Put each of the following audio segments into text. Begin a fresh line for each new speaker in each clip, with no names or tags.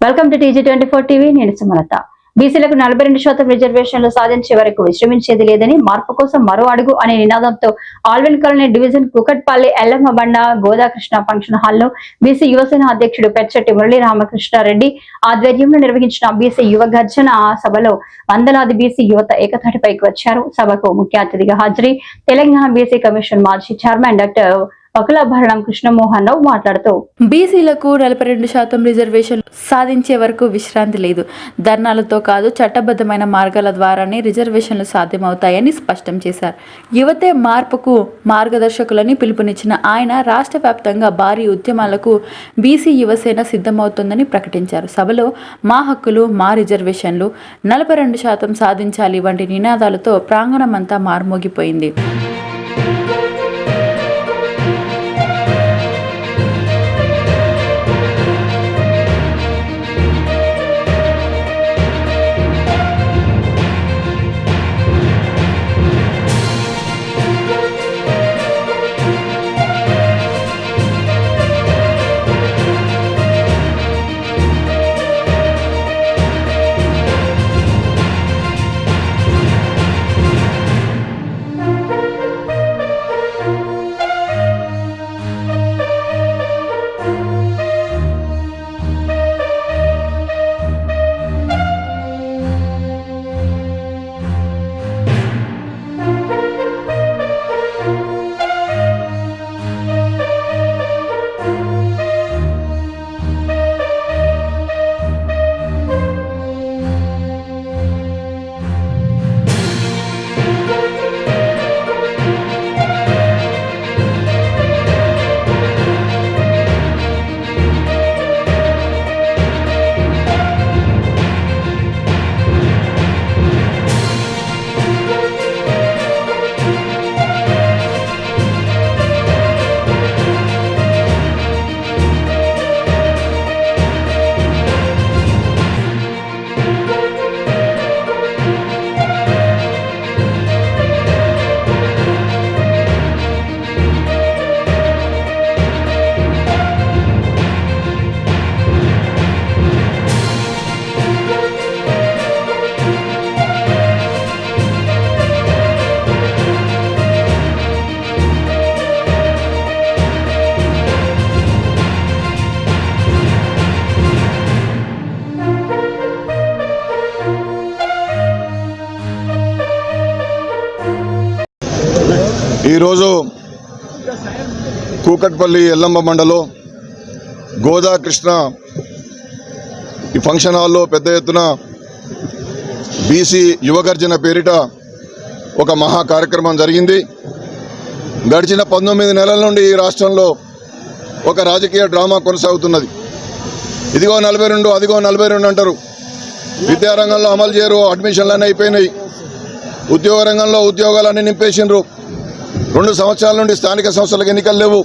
Welcome to TG twenty four TV నేను సుమలత. బీసీలకు నలభై రెండు శాతం రిజర్వేషన్లు సాధించే వరకు విశ్రమించేది లేదని మార్పు కోసం మరో అడుగు అనే నినాదంతో Allwyn colony division Kukatpally Yellamma Banda Godakrishna function హాల్లో బీసీ యువసేన అధ్యక్షుడు పెచ్చటి మురళీ రామకృష్ణారెడ్డి ఆధ్వర్యంలో నిర్వహించిన బీసీ యువ గర్జన సభలో వందలాది బీసీ యువత ఏకతాటిపైకి వచ్చారు. సభకు ముఖ్య అతిథిగా హాజరై తెలంగాణ బీసీ కమిషన్ మాజీ చైర్మన్ డాక్టర్ వకులాభరణం కృష్ణమోహన్ రావు మాట్లాడుతూ
బీసీలకు నలభై రెండు శాతం రిజర్వేషన్ సాధించే వరకు విశ్రాంతి లేదు. ధర్నాలతో కాదు చట్టబద్ధమైన మార్గాల ద్వారానే రిజర్వేషన్లు సాధ్యమవుతాయని స్పష్టం చేశారు. యువతే మార్పుకు మార్గదర్శకులని పిలుపునిచ్చిన ఆయన రాష్ట్ర వ్యాప్తంగా భారీ ఉద్యమాలకు బీసీ యువసేన సిద్ధమవుతుందని ప్రకటించారు. సభలో మా హక్కులు మా రిజర్వేషన్లు నలభై రెండు శాతం సాధించాలి వంటి నినాదాలతో ప్రాంగణమంతా మార్మోగిపోయింది.
ఈరోజు కూకట్పల్లి ఎల్లమ్మ మండలో గోదా కృష్ణ ఈ ఫంక్షన్ హాల్లో పెద్ద ఎత్తున బీసీ యువగర్జన పేరిట ఒక మహా కార్యక్రమం జరిగింది. గడిచిన పంతొమ్మిది నెలల నుండి ఈ రాష్ట్రంలో ఒక రాజకీయ డ్రామా కొనసాగుతున్నది. ఇదిగో నలభై రెండు అదిగో నలభై రెండు అంటారు. విద్యారంగంలో అమలు చేయరు అడ్మిషన్లన్నీ అయిపోయినాయి. ఉద్యోగ రంగంలో ఉద్యోగాలన్నీ నింపేసిండ్రు. రెండు సంవత్సరాల నుండి స్థానిక సంస్థలకు ఎన్నికలు లేవు.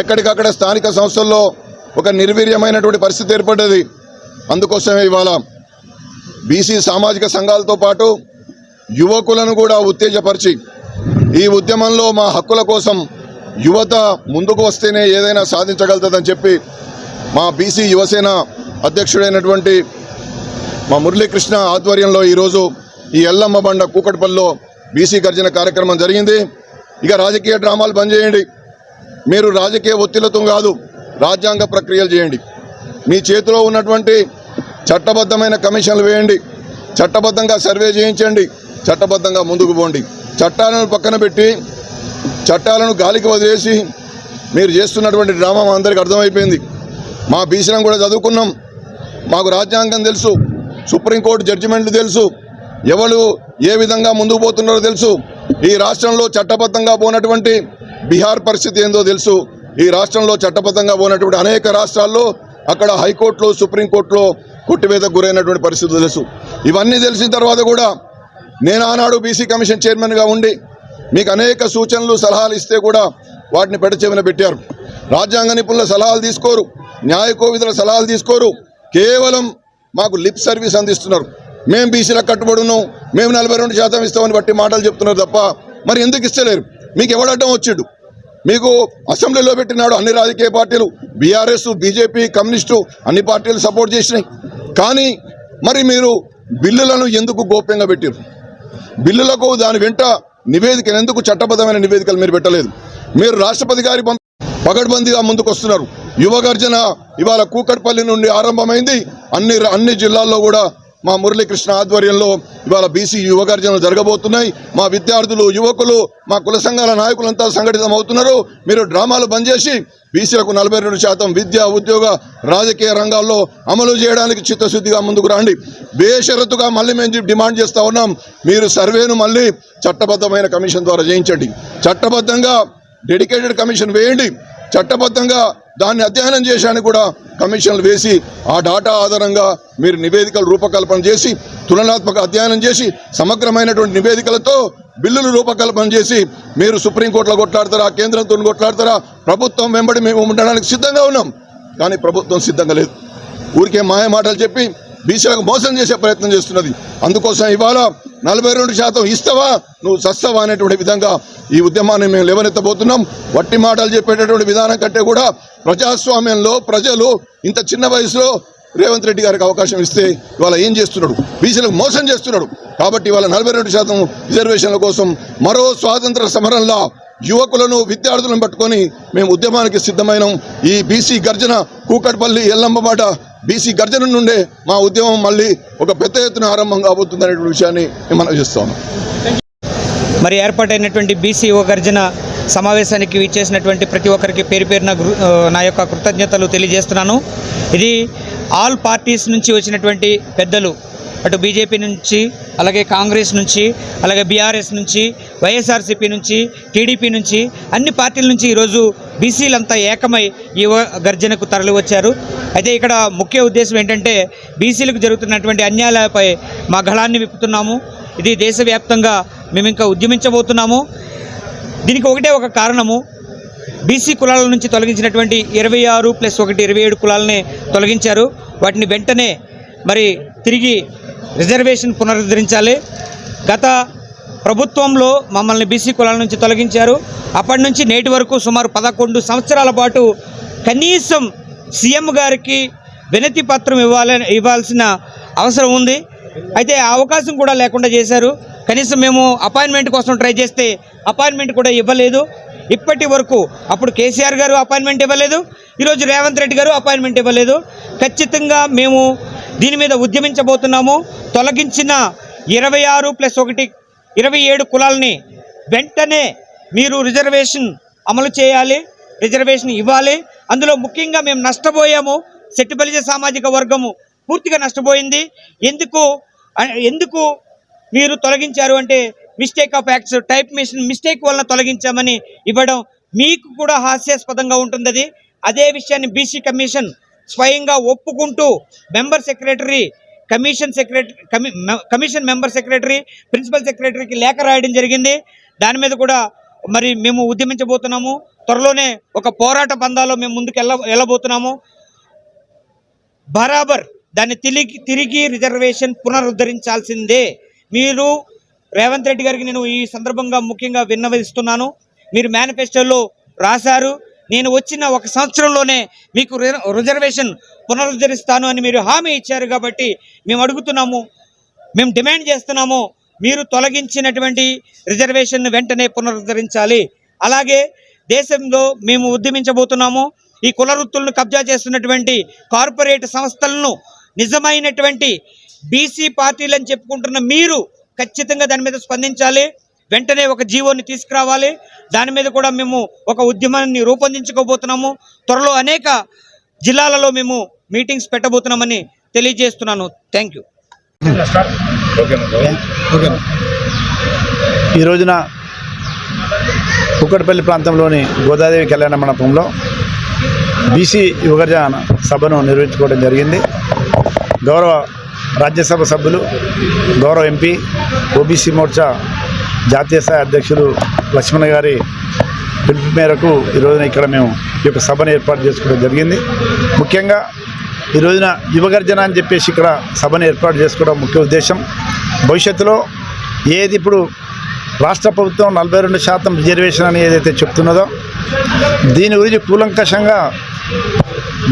ఎక్కడికక్కడ స్థానిక సంస్థల్లో ఒక నిర్వీర్యమైనటువంటి పరిస్థితి ఏర్పడ్డది. అందుకోసమే ఇవాళ బీసీ సామాజిక సంఘాలతో పాటు యువకులను కూడా ఉత్తేజపరిచి ఈ ఉద్యమంలో మా హక్కుల కోసం యువత ముందుకు వస్తేనే ఏదైనా సాధించగలుగుతుందని చెప్పి మా బీసీ యువసేన అధ్యక్షుడైనటువంటి మా మురళీకృష్ణ ఆధ్వర్యంలో ఈరోజు ఈ ఎల్లమ్మ బండ కూకట్పల్లిలో బీసీ గర్జన కార్యక్రమం జరిగింది. ఇక రాజకీయ డ్రామాలు బంద్ చేయండి. మీరు రాజకీయ ఒత్తిళ్ళతో కాదు రాజ్యాంగ ప్రక్రియలు చేయండి. మీ చేతిలో ఉన్నటువంటి చట్టబద్ధమైన కమిషన్లు వేయండి. చట్టబద్ధంగా సర్వే చేయించండి. చట్టబద్ధంగా ముందుకు పోండి. చట్టాలను పక్కన పెట్టి చట్టాలను గాలికి వదిలేసి మీరు చేస్తున్నటువంటి డ్రామా మా అందరికీ అర్థమైపోయింది. మా బీసీలను కూడా చదువుకున్నాం. మాకు రాజ్యాంగం తెలుసు. సుప్రీంకోర్టు జడ్జిమెంట్లు తెలుసు. ఎవరు ఏ విధంగా ముందుకు పోతున్నారో తెలుసు. ఈ రాష్ట్రంలో చట్టబద్ధంగా పోనటువంటి బీహార్ పరిస్థితి ఏందో తెలుసు. ఈ రాష్ట్రంలో చట్టబద్ధంగా పోనటువంటి అనేక రాష్ట్రాల్లో అక్కడ హైకోర్టులో సుప్రీంకోర్టులో కొట్టివేతకు గురైనటువంటి పరిస్థితులు తెలుసు. ఇవన్నీ తెలిసిన తర్వాత కూడా నేను ఆనాడు బీసీ కమిషన్ చైర్మన్గా ఉండి మీకు అనేక సూచనలు సలహాలు ఇస్తే కూడా వాటిని పెడచెవిన పెట్టారు. రాజ్యాంగ నిపుణుల సలహాలు తీసుకోరు న్యాయ కోవిధుల సలహాలు తీసుకోరు. కేవలం మాకు లిప్ సర్వీస్ అందిస్తున్నారు. మేము బీసీలకు కట్టుబడి ఉన్నాం మేము నలభై రెండు శాతం ఇస్తామని బట్టి మాటలు చెప్తున్నారు తప్ప మరి ఎందుకు ఇస్తలేరు? మీకు ఎవడడ్డం వచ్చిడు? మీకు అసెంబ్లీలో పెట్టినాడు అన్ని రాజకీయ పార్టీలు బీఆర్ఎస్ బీజేపీ కమ్యూనిస్టు అన్ని పార్టీలు సపోర్ట్ చేసినాయి. కానీ మరి మీరు బిల్లులను ఎందుకు గోప్యంగా పెట్టారు బిల్లులకు దాని వెంట నివేదికలు ఎందుకు చట్టబద్ధమైన నివేదికలు మీరు పెట్టలేదు? మీరు రాష్ట్రపతి గారి పగడ్బందీగా ముందుకు వస్తున్నారు యువగర్జన ఇవాళ కూకట్పల్లి నుండి ఆరంభమైంది. అన్ని అన్ని జిల్లాల్లో కూడా మా మురళీకృష్ణ ఆధ్వర్యంలో ఇవాళ బీసీ యువగర్జనలు జరగబోతున్నాయి. మా విద్యార్థులు యువకులు మా కుల సంఘాల నాయకులంతా సంఘటితమవుతున్నారు. మీరు డ్రామాలు బంద్ చేసి బీసీలకు నలభై రెండు శాతం విద్య ఉద్యోగ రాజకీయ రంగాల్లో అమలు చేయడానికి చిత్తశుద్ధిగా ముందుకు రండి. బేషరతుగా మళ్ళీ మేము డిమాండ్ చేస్తూ ఉన్నాం. మీరు సర్వేను మళ్ళీ చట్టబద్ధమైన కమిషన్ ద్వారా చేయించండి. చట్టబద్ధంగా డెడికేటెడ్ కమిషన్ వేయండి. చట్టబద్ధంగా దాన్ని అధ్యయనం చేయడానికి కూడా కమిషన్లు వేసి ఆ డాటా ఆధారంగా మీరు నివేదికలు రూపకల్పన చేసి తులనాత్మక అధ్యయనం చేసి సమగ్రమైనటువంటి నివేదికలతో బిల్లులు రూపకల్పన చేసి మీరు సుప్రీంకోర్టులో కొట్లాడతారా కేంద్రంతో కొట్లాడతారా ప్రభుత్వం వెంబడి మేము ఉండడానికి సిద్ధంగా ఉన్నాం. కానీ ప్రభుత్వం సిద్ధంగా లేదు. ఊరికే మాయ మాటలు చెప్పి బీసీలకు మోసం చేసే ప్రయత్నం చేస్తున్నది. అందుకోసం ఇవాళ నలభై రెండు శాతం ఇస్తావా నువ్వు చస్తావా అనేటువంటి విధంగా ఈ ఉద్యమాన్ని మేము లేవనెత్తబోతున్నాం. వట్టి మాటలు చెప్పేటటువంటి విధానం కంటే కూడా ప్రజాస్వామ్యంలో ప్రజలు ఇంత చిన్న వయసులో రేవంత్ రెడ్డి గారికి అవకాశం ఇస్తే ఇవాళ ఏం చేస్తున్నాడు? బీసీలకు మోసం చేస్తున్నాడు. కాబట్టి ఇవాళ నలభై రెండు శాతం రిజర్వేషన్ల కోసం మరో స్వాతంత్ర సమరంలో యువకులను విద్యార్థులను పట్టుకొని మేము ఉద్యమానికి సిద్ధమైన. ఈ బీసీ గర్జన కూకట్పల్లి ఎల్లమ్మమాట బీసీ గర్జన నుండే మా ఉద్యమం మళ్ళీ ఒక పెద్ద ఎత్తున ఆరంభం కాబోతుంది అనేటువంటి విషయాన్ని మేము మనం చేస్తాము
మరి ఏర్పాటైనటువంటి బీసీ యువ గర్జన సమావేశానికి ఇచ్చేసినటువంటి ప్రతి ఒక్కరికి పేరు పేరున నా యొక్క కృతజ్ఞతలు తెలియజేస్తున్నాను. ఇది ఆల్ పార్టీస్ నుంచి వచ్చినటువంటి పెద్దలు అటు బీజేపీ నుంచి అలాగే కాంగ్రెస్ నుంచి అలాగే బీఆర్ఎస్ నుంచి వైఎస్ఆర్సీపీ నుంచి టీడీపీ నుంచి అన్ని పార్టీల నుంచి ఈరోజు బీసీలంతా ఏకమై యువ గర్జనకు తరలివచ్చారు. అయితే ఇక్కడ ముఖ్య ఉద్దేశం ఏంటంటే బీసీలకు జరుగుతున్నటువంటి అన్యాయాలపై మా గళాన్ని విప్పుతున్నాము. ఇది దేశవ్యాప్తంగా మేము ఇంకా ఉద్యమించబోతున్నాము. దీనికి ఒకటే ఒక కారణము. బీసీ కులాల నుంచి తొలగించినటువంటి ఇరవై ఆరు ప్లస్ ఒకటి ఇరవై ఏడు కులాలని తొలగించారు. వాటిని వెంటనే మరి తిరిగి రిజర్వేషన్ పునరుద్ధరించాలి. గత ప్రభుత్వంలో మమ్మల్ని బీసీ కులాల నుంచి తొలగించారు. అప్పటి నుంచి నేటి వరకు సుమారు పదకొండు సంవత్సరాల పాటు కనీసం సీఎం గారికి వినతి పత్రం ఇవ్వాలని ఇవ్వాల్సిన అవసరం ఉంది. అయితే ఆ అవకాశం కూడా లేకుండా చేశారు. కనీసం మేము అపాయింట్మెంట్ కోసం ట్రై చేస్తే అపాయింట్మెంట్ కూడా ఇవ్వలేదు. ఇప్పటి వరకు అప్పుడు కేసీఆర్ గారు అపాయింట్మెంట్ ఇవ్వలేదు. ఈరోజు రేవంత్ రెడ్డి గారు అపాయింట్మెంట్ ఇవ్వలేదు. ఖచ్చితంగా మేము దీని మీద ఉద్యమించబోతున్నాము. తొలగించిన ఇరవై ఆరు ప్లస్ ఒకటి ఇరవై ఏడు కులాలని వెంటనే మీరు రిజర్వేషన్ అమలు చేయాలి రిజర్వేషన్ ఇవ్వాలి. అందులో ముఖ్యంగా మేము నష్టపోయాము. సెట్టిబలిజ సామాజిక వర్గము పూర్తిగా నష్టపోయింది. ఎందుకు ఎందుకు మీరు తొలగించారు అంటే mistake of acts type machine mistake వలన తొలగించామని ఇవ్వడం మీకు కూడా హాస్యాస్పదంగా ఉంటుంది అది అదే విషయాన్ని బీసీ కమిషన్ స్వయంగా ఒప్పుకుంటూ member secretary commission secretary commission member secretary principal సెక్రటరీకి లేఖ రాయడం జరిగింది. దాని మీద కూడా మరి మేము ఉద్యమించబోతున్నాము. త్వరలోనే ఒక పోరాట బంధాలో మేము ముందుకు వెళ్ళ వెళ్ళబోతున్నాము బరాబర్ దాన్ని తిరిగి తిరిగి రిజర్వేషన్ పునరుద్ధరించాల్సిందే. మీరు రేవంత్ రెడ్డి గారికి నేను ఈ సందర్భంగా ముఖ్యంగా విన్నవిస్తున్నాను. మీరు మేనిఫెస్టోలో రాశారు. నేను వచ్చిన ఒక సంవత్సరంలోనే మీకు రిజర్వేషన్ పునరుద్ధరిస్తాను అని మీరు హామీ ఇచ్చారు కాబట్టి మేము అడుగుతున్నాము మేము డిమాండ్ చేస్తున్నాము మీరు తొలగించినటువంటి రిజర్వేషన్ వెంటనే పునరుద్ధరించాలి. అలాగే దేశంలో మేము ఉద్యమించబోతున్నాము ఈ కుల వృత్తులను కబ్జా చేస్తున్నటువంటి కార్పొరేట్ సంస్థలను నిజమైనటువంటి బీసీ పార్టీలని చెప్పుకుంటున్న మీరు ఖచ్చితంగా దాని మీద స్పందించాలి. వెంటనే ఒక జీవోని తీసుకురావాలి. దాని మీద కూడా మేము ఒక ఉద్యమాన్ని రూపొందించుకోబోతున్నాము. త్వరలో అనేక జిల్లాలలో మేము మీటింగ్స్ పెట్టబోతున్నామని తెలియజేస్తున్నాను. థ్యాంక్ యూ
ఈ రోజున కుక్కడపల్లి ప్రాంతంలోని గోదాదేవి కళ్యాణ మండపంలో బీసీ యువగర్జన సభను నిర్వహించుకోవడం జరిగింది. గౌరవ రాజ్యసభ సభ్యులు గౌరవ ఎంపీ ఓబీసీ మోర్చా జాతీయ స్థాయి అధ్యక్షులు లక్ష్మణ్ గారి పిలుపు మేరకు ఈ రోజున ఇక్కడ మేము ఈ యొక్క సభను ఏర్పాటు చేసుకోవడం జరిగింది. ముఖ్యంగా ఈ రోజున యువగర్జన అని చెప్పేసి ఇక్కడ సభను ఏర్పాటు చేసుకోవడం ముఖ్య ఉద్దేశం. భవిష్యత్తులో ఏది ఇప్పుడు రాష్ట్ర ప్రభుత్వం నలభై రెండు శాతం రిజర్వేషన్ అని ఏదైతే చెప్తున్నదో దీని గురించి కూలంకషంగా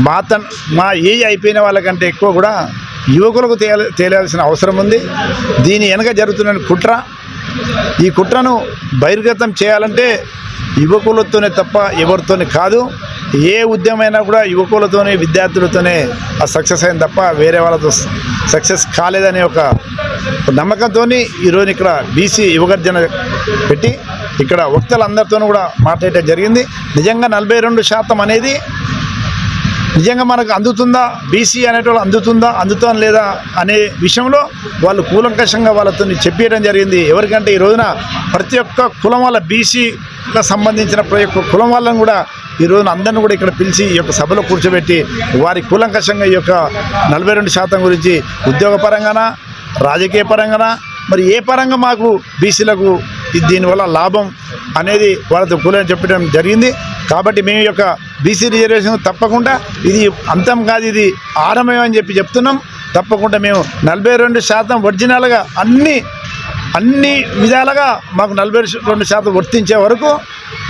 మాత మా ఏజ్ అయిపోయిన వాళ్ళకంటే ఎక్కువ కూడా యువకులకు తేల తేలాల్సిన అవసరం ఉంది. దీని వెనక జరుగుతున్న కుట్ర ఈ కుట్రను బహిర్గతం చేయాలంటే యువకులతోనే తప్ప ఎవరితోనే కాదు. ఏ ఉద్యమైనా కూడా యువకులతోనే విద్యార్థులతోనే ఆ సక్సెస్ అయింది తప్ప వేరే వాళ్ళతో సక్సెస్ కాలేదనే ఒక నమ్మకంతో ఈరోజు ఇక్కడ బీసీ యువగర్జన పెట్టి ఇక్కడ వక్తలందరితోనూ కూడా మాట్లాడటం జరిగింది. నిజంగా నలభై రెండు శాతం అనేది నిజంగా మనకు అందుతుందా? బీసీ అనేటోళ్ళు అందుతుందా? అందుతా లేదా అనే విషయంలో వాళ్ళు కూలంకషంగా వాళ్ళతో చెప్పేయడం జరిగింది. ఎవరికంటే ఈ రోజున ప్రతి ఒక్క కులం వాళ్ళ బీసీలకు సంబంధించిన ప్రతి ఒక్క కులం వాళ్ళని కూడా ఈ రోజున అందరిని కూడా ఇక్కడ పిలిచి ఈ యొక్క సభలో కూర్చోబెట్టి వారి కూలంకషంగా ఈ యొక్క నలభై రెండు శాతం గురించి ఉద్యోగపరంగానా రాజకీయ పరంగానా మరి ఏ పరంగా మాకు బీసీలకు దీనివల్ల లాభం అనేది వాళ్ళతో కూలని చెప్పడం జరిగింది. కాబట్టి మేము యొక్క బీసీ రిజర్వేషన్ తప్పకుండా ఇది అంతం కాదు ఇది ఆరంభం అని చెప్పి చెప్తున్నాం. తప్పకుండా మేము నలభై రెండు శాతం ఒరిజినల్గా అన్ని అన్ని విధాలుగా మాకు నలభై రెండు శాతం వర్తించే వరకు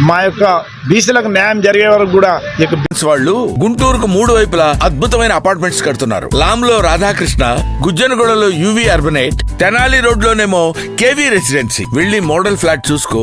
మా యొక్క బీసీలకు న్యాయం జరిగే వరకు కూడా ఈ యొక్క
వాళ్ళు గుంటూరుకు మూడు వైపులా అద్భుతమైన అపార్ట్మెంట్స్ కడుతున్నారు. లామ్లో రాధాకృష్ణ గుజ్జనగూడలో యువి అర్బనేట్ తెనాలి రోడ్ లోనేమో కేవీ రెసిడెన్సీ వెళ్ళి మోడల్ ఫ్లాట్ చూసుకో.